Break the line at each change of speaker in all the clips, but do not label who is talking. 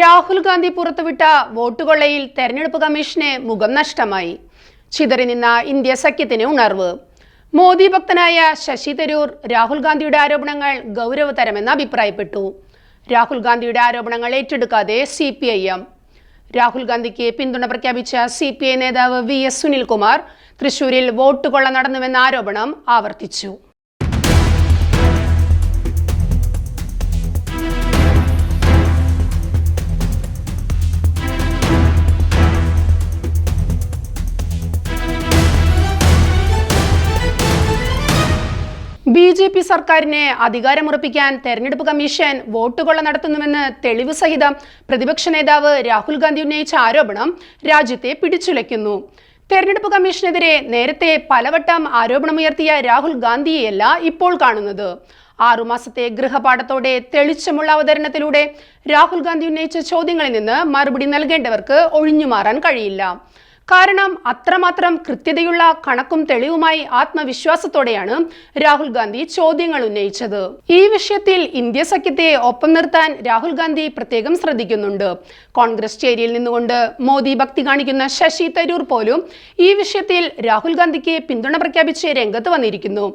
രാഹുൽ ഗാന്ധി പുറത്തുവിട്ട വോട്ടുകൊള്ളയിൽ തെരഞ്ഞെടുപ്പ് കമ്മീഷന് മുഖം നഷ്ടമായി. ചിതറി നിന്ന ഇന്ത്യ സഖ്യത്തിന് ഉണർവ്. മോദി ഭക്തനായ ശശി തരൂർ രാഹുൽ ഗാന്ധിയുടെ ആരോപണങ്ങൾ ഗൗരവതരമെന്ന് അഭിപ്രായപ്പെട്ടു. രാഹുൽ ഗാന്ധിയുടെ ആരോപണങ്ങൾ ഏറ്റെടുക്കാതെ C P I M. Rahul ഗാന്ധിക്ക് പിന്തുണ പ്രഖ്യാപിച്ച സി പി ഐ നേതാവ് വി എസ് സുനിൽകുമാർ തൃശൂരിൽ വോട്ടുകൊള്ള നടന്നുവെന്ന ആരോപണം ആവർത്തിച്ചു. ബി ജെ പി സർക്കാരിനെ അധികാരമുറപ്പിക്കാൻ തെരഞ്ഞെടുപ്പ് കമ്മീഷൻ വോട്ടുകൊള്ള നടത്തുന്നുവെന്ന് തെളിവ് സഹിതം പ്രതിപക്ഷ നേതാവ് രാഹുൽ ഗാന്ധി ഉന്നയിച്ച ആരോപണം രാജ്യത്തെ പിടിച്ചുലയ്ക്കുന്നു. തെരഞ്ഞെടുപ്പ് കമ്മീഷനെതിരെ നേരത്തെ പലവട്ടം ആരോപണമുയർത്തിയ രാഹുൽ ഗാന്ധിയെയല്ല ഇപ്പോൾ കാണുന്നത്. ആറുമാസത്തെ ഗൃഹപാഠത്തോടെ തെളിച്ചമുള്ള അവതരണത്തിലൂടെ രാഹുൽ ഗാന്ധി ഉന്നയിച്ച ചോദ്യങ്ങളിൽ നിന്ന് മറുപടി നൽകേണ്ടവർക്ക് ഒഴിഞ്ഞുമാറാൻ കഴിയില്ല. കാരണം അത്രമാത്രം കൃത്യതയുള്ള കണക്കും തെളിവുമായി ആത്മവിശ്വാസത്തോടെയാണ് രാഹുൽ ഗാന്ധി ചോദ്യങ്ങൾ ഉന്നയിച്ചത്. ഈ വിഷയത്തിൽ ഇന്ത്യ സഖ്യത്തെ ഒപ്പം നിർത്താൻ രാഹുൽ ഗാന്ധി പ്രത്യേകം ശ്രദ്ധിക്കുന്നുണ്ട്. കോൺഗ്രസ് ചേരിയിൽ നിന്നുകൊണ്ട് മോദി ഭക്തി കാണിക്കുന്ന ശശി തരൂർ പോലും ഈ വിഷയത്തിൽ രാഹുൽ ഗാന്ധിക്ക് പിന്തുണ പ്രഖ്യാപിച്ച് രംഗത്ത് വന്നിരിക്കുന്നു.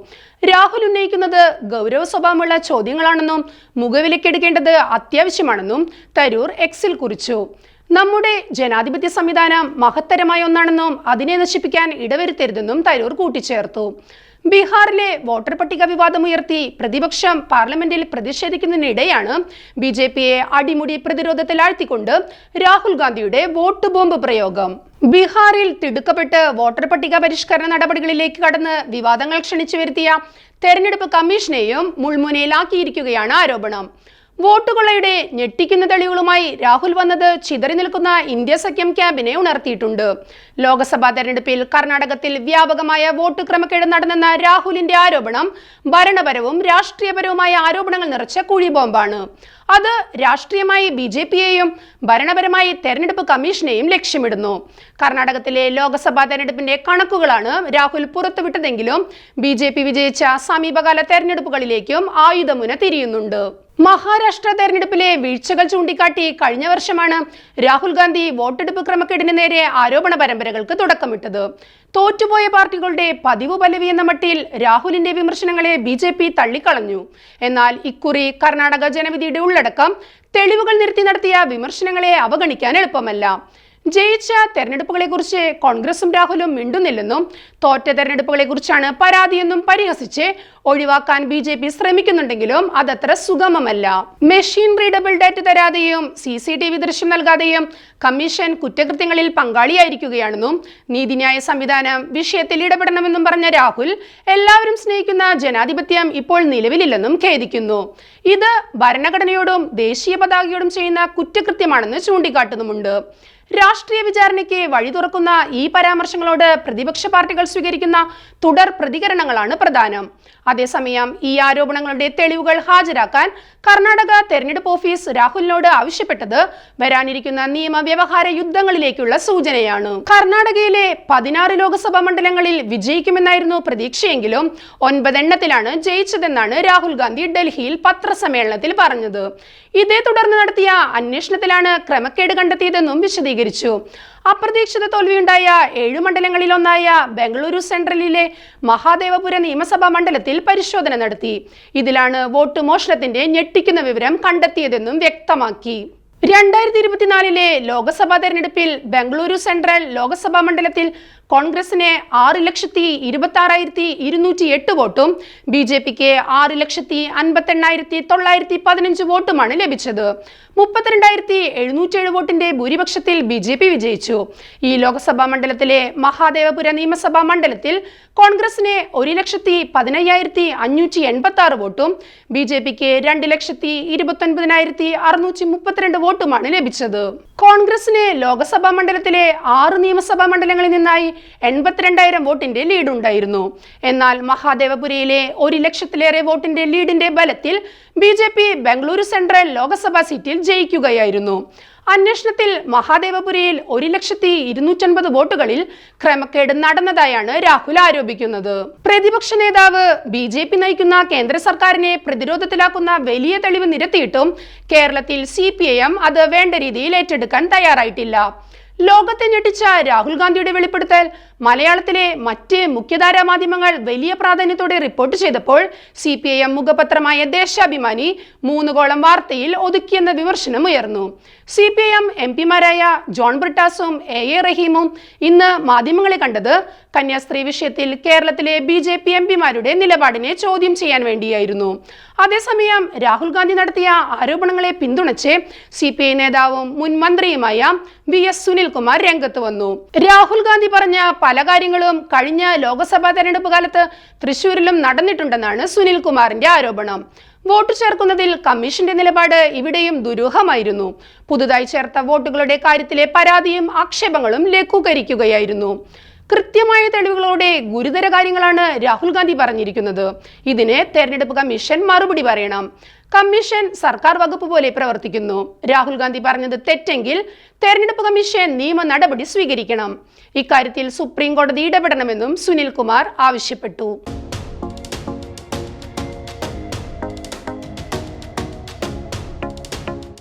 രാഹുൽ ഉന്നയിക്കുന്നത് ഗൗരവ സ്വഭാവമുള്ള ചോദ്യങ്ങളാണെന്നും മുഖവിലക്കെടുക്കേണ്ടത് അത്യാവശ്യമാണെന്നും തരൂർ എക്സിൽ കുറിച്ചു. നമ്മുടെ ജനാധിപത്യ സംവിധാനം മഹത്തരമായ ഒന്നാണെന്നും അതിനെ നശിപ്പിക്കാൻ ഇടവരുത്തരുതെന്നും തരൂർ കൂട്ടിച്ചേർത്തു. ബീഹാറിലെ വോട്ടർ പട്ടിക വിവാദമുയർത്തി പ്രതിപക്ഷം പാർലമെന്റിൽ പ്രതിഷേധിക്കുന്നതിനിടെയാണ് ബി ജെ പിയെ അടിമുടി പ്രതിരോധത്തിലാഴ്ത്തിക്കൊണ്ട് രാഹുൽ ഗാന്ധിയുടെ വോട്ട് ബോംബ് പ്രയോഗം. ബീഹാറിൽ തിടുക്കപ്പെട്ട് വോട്ടർ പട്ടിക പരിഷ്കരണ നടപടികളിലേക്ക് കടന്ന് വിവാദങ്ങൾ ക്ഷണിച്ചു വരുത്തിയ തെരഞ്ഞെടുപ്പ് കമ്മീഷനെയും മുൾമുനയിലാക്കിയിരിക്കുകയാണ് ആരോപണം. വോട്ടുകൊള്ളയുടെ ഞെട്ടിക്കുന്ന തെളിവുകളുമായി രാഹുൽ വന്നത് ചിതറി നിൽക്കുന്ന ഇന്ത്യ സഖ്യം ക്യാമ്പിനെ ഉണർത്തിയിട്ടുണ്ട്. ലോക്സഭാ തെരഞ്ഞെടുപ്പിൽ കർണാടകത്തിൽ വ്യാപകമായ വോട്ട് ക്രമക്കേട് നടന്നെന്ന രാഹുലിന്റെ ആരോപണം ഭരണപരവും രാഷ്ട്രീയപരവുമായ ആരോപണങ്ങൾ നിറച്ച കുഴിബോംബാണ് അത് രാഷ്ട്രീയമായി ബി ജെ പിയെയും ഭരണപരമായി തെരഞ്ഞെടുപ്പ് കമ്മീഷനെയും ലക്ഷ്യമിടുന്നു. കർണാടകത്തിലെ ലോക്സഭാ തെരഞ്ഞെടുപ്പിന്റെ കണക്കുകളാണ് രാഹുൽ പുറത്തുവിട്ടതെങ്കിലും ബി ജെ പി വിജയിച്ച സമീപകാല തെരഞ്ഞെടുപ്പുകളിലേക്കും ആയുധമുന തിരിയുന്നുണ്ട്. മഹാരാഷ്ട്ര തെരഞ്ഞെടുപ്പിലെ വീഴ്ചകൾ ചൂണ്ടിക്കാട്ടി കഴിഞ്ഞ വർഷമാണ് രാഹുൽ ഗാന്ധി വോട്ടെടുപ്പ് ക്രമക്കേടിന് നേരെ ആരോപണ പരമ്പരകൾക്ക് തുടക്കമിട്ടത്. തോറ്റുപോയ പാർട്ടികളുടെ പതിവ് പലവി എന്ന മട്ടിൽ രാഹുലിന്റെ വിമർശനങ്ങളെ ബി ജെ പി തള്ളിക്കളഞ്ഞു. എന്നാൽ ഇക്കുറി കർണാടക ജനവിധിയുടെ ഉള്ളടക്കം തെളിവുകൾ നിർത്തി നടത്തിയ വിമർശനങ്ങളെ അവഗണിക്കാൻ എളുപ്പമല്ല. ജയിച്ച തെരഞ്ഞെടുപ്പുകളെക്കുറിച്ച് കോൺഗ്രസും രാഹുലും മിണ്ടുന്നില്ലെന്നും തോറ്റ തെരഞ്ഞെടുപ്പുകളെക്കുറിച്ചാണ് പരാതിയെന്നും പരിഹസിച്ച് ഒഴിവാക്കാൻ ബി ജെ പി ശ്രമിക്കുന്നുണ്ടെങ്കിലും അതത്ര സുഗമമല്ല. മെഷീൻ റീഡബിൾ ഡാറ്റ തരാതെയും സി സി ടി വി ദൃശ്യം നൽകാതെയും കമ്മീഷൻ കുറ്റകൃത്യങ്ങളിൽ പങ്കാളിയായിരിക്കുകയാണെന്നും നീതിന്യായ സംവിധാനം വിഷയത്തിൽ ഇടപെടണമെന്നും പറഞ്ഞ രാഹുൽ എല്ലാവരും സ്നേഹിക്കുന്ന ജനാധിപത്യം ഇപ്പോൾ നിലവിലില്ലെന്നും ഖേദിക്കുന്നു. ഇത് ഭരണഘടനയോടും ദേശീയ പതാകയോടും ചെയ്യുന്ന കുറ്റകൃത്യമാണെന്ന് ചൂണ്ടിക്കാട്ടുന്നുമുണ്ട്. രാഷ്ട്രീയ വിചാരണയ്ക്ക് വഴി തുറക്കുന്ന ഈ പരാമർശങ്ങളോട് പ്രതിപക്ഷ പാർട്ടികൾ സ്വീകരിക്കുന്ന തുടർ പ്രതികരണങ്ങളാണ് പ്രധാനം. അതേസമയം ഈ ആരോപണങ്ങളുടെ തെളിവുകൾ ഹാജരാക്കാൻ കർണാടക തെരഞ്ഞെടുപ്പ് ഓഫീസ് രാഹുലിനോട് ആവശ്യപ്പെട്ടത് വരാനിരിക്കുന്ന നിയമവ്യവഹാര യുദ്ധങ്ങളിലേക്കുള്ള സൂചനയാണ്. കർണാടകയിലെ പതിനാറ് ലോക്സഭാ മണ്ഡലങ്ങളിൽ വിജയിക്കുമെന്നായിരുന്നു പ്രതീക്ഷയെങ്കിലും ഒൻപതെണ്ണത്തിലാണ് ജയിച്ചതെന്നാണ് രാഹുൽ ഗാന്ധി ഡൽഹിയിൽ പത്രസമ്മേളനത്തിൽ പറഞ്ഞത്. ഇതേ തുടർന്ന് നടത്തിയ അന്വേഷണത്തിലാണ് ക്രമക്കേട് കണ്ടെത്തിയതെന്നും വിശദീകരിച്ചു അപ്രതീക്ഷിത തോൽവിയുണ്ടായ ഏഴു മണ്ഡലങ്ങളിലൊന്നായ ബംഗളൂരു സെൻട്രലിലെ മഹാദേവപുര നിയമസഭാ മണ്ഡലത്തിൽ പരിശോധന നടത്തി. ഇതിലാണ് വോട്ട് മോഷണത്തിന്റെ ഞെട്ടിക്കുന്ന വിവരം കണ്ടെത്തിയതെന്നും വ്യക്തമാക്കി. രണ്ടായിരത്തി ഇരുപത്തിനാലിലെ ലോക്സഭാ തെരഞ്ഞെടുപ്പിൽ ബംഗളൂരു സെൻട്രൽ ലോക്സഭാ മണ്ഡലത്തിൽ കോൺഗ്രസിന് ആറ് ലക്ഷത്തി ഇരുപത്തി ആറായിരത്തി ഇരുന്നൂറ്റി എട്ട് വോട്ടും ബി ജെ പിക്ക് ആറ് ലക്ഷത്തി അൻപത്തി എണ്ണായിരത്തി തൊള്ളായിരത്തി പതിനഞ്ച് വോട്ടുമാണ് ലഭിച്ചത്. മുപ്പത്തിരണ്ടായിരത്തി എഴുന്നൂറ്റേഴ് വോട്ടിന്റെ ഭൂരിപക്ഷത്തിൽ ബി ജെ പി വിജയിച്ചു. ഈ ലോക്സഭാ മണ്ഡലത്തിലെ മഹാദേവപുര നിയമസഭാ മണ്ഡലത്തിൽ കോൺഗ്രസിന് ഒരു ലക്ഷത്തി പതിനയ്യായിരത്തി അഞ്ഞൂറ്റി എൺപത്തി ആറ് വോട്ടും ബി ജെ പിക്ക് രണ്ട് ലക്ഷത്തി ഇരുപത്തൊൻപതിനായിരത്തി അറുന്നൂറ്റി മുപ്പത്തിരണ്ട് വോട്ടുമാണ് ലഭിച്ചത്. കോൺഗ്രസിന് ലോക്സഭാ മണ്ഡലത്തിലെ ആറ് നിയമസഭാ മണ്ഡലങ്ങളിൽ നിന്നായി എൺപത്തിരണ്ടായിരം വോട്ടിന്റെ ലീഡ് ഉണ്ടായിരുന്നു. എന്നാൽ മഹാദേവപുരയിലെ ഒരു ലക്ഷത്തിലേറെ വോട്ടിന്റെ ലീഡിന്റെ ബലത്തിൽ B J P Bengaluru central Lok Sabha സീറ്റിൽ ജയിക്കുകയായിരുന്നു. അന്വേഷണത്തിൽ മഹാദേവപുരയിൽ ഒരു ലക്ഷത്തി ഇരുന്നൂറ്റൻപത് വോട്ടുകളിൽ ക്രമക്കേട് നടന്നതായാണ് രാഹുൽ ആരോപിക്കുന്നത്. പ്രതിപക്ഷ നേതാവ് ബി ജെ പി നയിക്കുന്ന കേന്ദ്ര സർക്കാരിനെ പ്രതിരോധത്തിലാക്കുന്ന വലിയ തെളിവ് നിരത്തിയിട്ടും കേരളത്തിൽ സി അത് വേണ്ട രീതിയിൽ ഏറ്റെടുക്കാൻ തയ്യാറായിട്ടില്ല. ലോകത്തെ ഞെട്ടിച്ച രാഹുൽ ഗാന്ധിയുടെ വെളിപ്പെടുത്തൽ. മലയാളത്തിലെ മറ്റ് മുഖ്യധാരാ മാധ്യമങ്ങൾ വലിയ പ്രാധാന്യത്തോടെ റിപ്പോർട്ട് ചെയ്തപ്പോൾ സി പി ഐ എം മുഖപത്രമായ ദേശാഭിമാനി മൂന്നുകോളം വാർത്തയിൽ ഒതുക്കിയെന്ന വിമർശനം ഉയർന്നു. C P I M M പിമാരായ John ബ്രിട്ടാസും എ എ റഹീമും ഇന്ന് മാധ്യമങ്ങളെ കണ്ടത് കന്യാസ്ത്രീ വിഷയത്തിൽ കേരളത്തിലെ ബി ജെ പി എം പിമാരുടെ നിലപാടിനെ ചോദ്യം ചെയ്യാൻ വേണ്ടിയായിരുന്നു. അതേസമയം രാഹുൽ ഗാന്ധി നടത്തിയ ആരോപണങ്ങളെ പിന്തുണച്ച് സി പി ഐ നേതാവും മുൻ മന്ത്രിയുമായ വി എസ് സുനിൽകുമാർ രംഗത്ത് വന്നു. രാഹുൽ ഗാന്ധി പറഞ്ഞ പല കാര്യങ്ങളും കഴിഞ്ഞ ലോക്സഭാ തെരഞ്ഞെടുപ്പ് കാലത്ത് തൃശൂരിലും നടന്നിട്ടുണ്ടെന്നാണ് സുനിൽകുമാറിന്റെ ആരോപണം. വോട്ട് ചേർക്കുന്നതിൽ കമ്മീഷന്റെ നിലപാട് ഇവിടെയും ദുരൂഹമായിരുന്നു. പുതുതായി ചേർത്ത വോട്ടുകളുടെ കാര്യത്തിലെ പരാതിയും ആക്ഷേപങ്ങളും ലഘൂകരിക്കുകയായിരുന്നു. കൃത്യമായ തെളിവുകളോടെ ഗുരുതര കാര്യങ്ങളാണ് രാഹുൽ ഗാന്ധി പറഞ്ഞിരിക്കുന്നത്. ഇതിന് തെരഞ്ഞെടുപ്പ് കമ്മീഷൻ മറുപടി പറയണം. കമ്മീഷൻ സർക്കാർ വകുപ്പ് പോലെ പ്രവർത്തിക്കുന്നു. രാഹുൽ ഗാന്ധി പറഞ്ഞത് തെറ്റെങ്കിൽ തെരഞ്ഞെടുപ്പ് കമ്മീഷൻ നിയമ നടപടി സ്വീകരിക്കണം. ഇക്കാര്യത്തിൽ സുപ്രീം കോടതി ഇടപെടണമെന്നും സുനിൽ കുമാർ ആവശ്യപ്പെട്ടു.